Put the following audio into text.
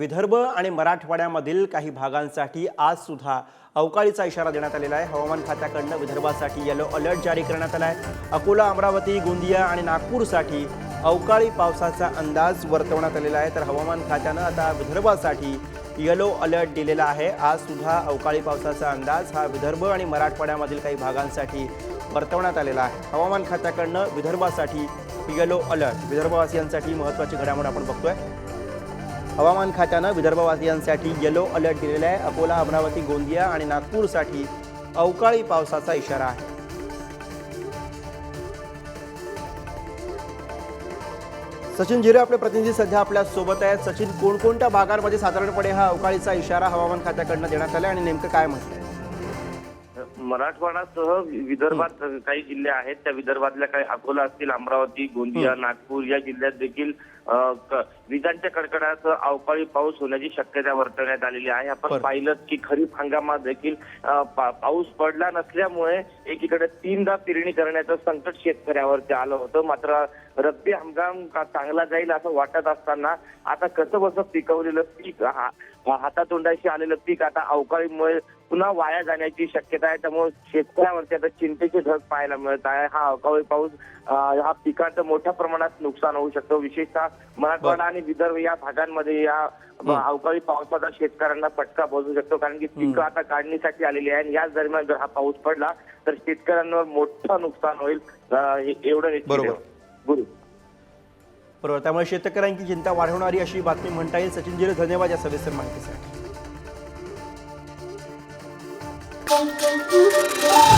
विदर्भ आणि मराठवाड्यामधील काही भागांसाठी आज सुद्धा अवकाळीचा इशारा देण्यात आलेला आहे. हवामान खात्याकडनं विदर्भासाठी येलो अलर्ट जारी करण्यात आला आहे. अकोला अमरावती गोंदिया आणि नागपूरसाठी अवकाळी पावसाचा अंदाज वर्तवण्यात आलेला आहे. तर हवामान खात्यानं आता विदर्भासाठी येलो अलर्ट दिलेला आहे. आज सुद्धा अवकाळी पावसाचा अंदाज हा विदर्भ आणि मराठवाड्यामधील काही भागांसाठी वर्तवण्यात आलेला आहे. हवामान खात्याकडनं विदर्भासाठी येलो अलर्ट विदर्भवासियांसाठी महत्त्वाची घडामोड आपण बघतोय. हवामान खात्यानं विदर्भवासियांसाठी येलो अलर्ट दिलेला आहे अकोला अमरावती गोंदिया आणि नागपूरसाठी अवकाळी पावसाचा इशारा आहे. सचिन झिरे आपले प्रतिनिधी सध्या आपल्यासोबत आहेत. सचिन कोणकोणत्या भागांमध्ये साधारणपणे हा अवकाळीचा इशारा हवामान खात्याकडनं देण्यात आला आणि नेमकं काय म्हटलं मराठवाडासह विदर्भात काही जिल्हे आहेत. त्या विदर्भातल्या काही अकोला असतील अमरावती गोंदिया नागपूर या जिल्ह्यात देखील विजांच्या कडकडासह अवकाळी पाऊस होण्याची शक्यता वर्तवण्यात आलेली आहे. आपण. पाहिलं की खरीप हंगामात देखील पाऊस पडला नसल्यामुळे एकीकडे तीनदा पेरणी करण्याचं संकट शेतकऱ्यावरती आलं होतं. मात्र रब्बी हंगाम का चांगला जाईल असं वाटत असताना आता कसं बसं पिकवलेलं पीक हातातोंडाशी आलेलं पीक आता अवकाळीमुळे पुन्हा वाया जाण्याची शक्यता आहे. त्यामुळे शेतकऱ्यावरती आता चिंतेची ढग पाहायला मिळत आहे. हा अवकाळी पाऊस हा पिकाचं मोठ्या प्रमाणात नुकसान होऊ शकतं. विशेषतः मराठवाडा आणि विदर्भ या भागांमध्ये या अवकाळी पावसाचा शेतकऱ्यांना फटका बसू शकतो. कारण की पिकं आता काढणीसाठी आलेली आहे आणि याच दरम्यान जर हा पाऊस पडला तर शेतकऱ्यांवर मोठं नुकसान होईल. एवढं निश्चित. गुरु. बरोबर. त्यामुळे शेतकऱ्यांची चिंता वाढवणारी अशी बातमी म्हणता येईल. सचिन जिरे धन्यवाद या सविस्तर माहितीसाठी. tão, tão, tão.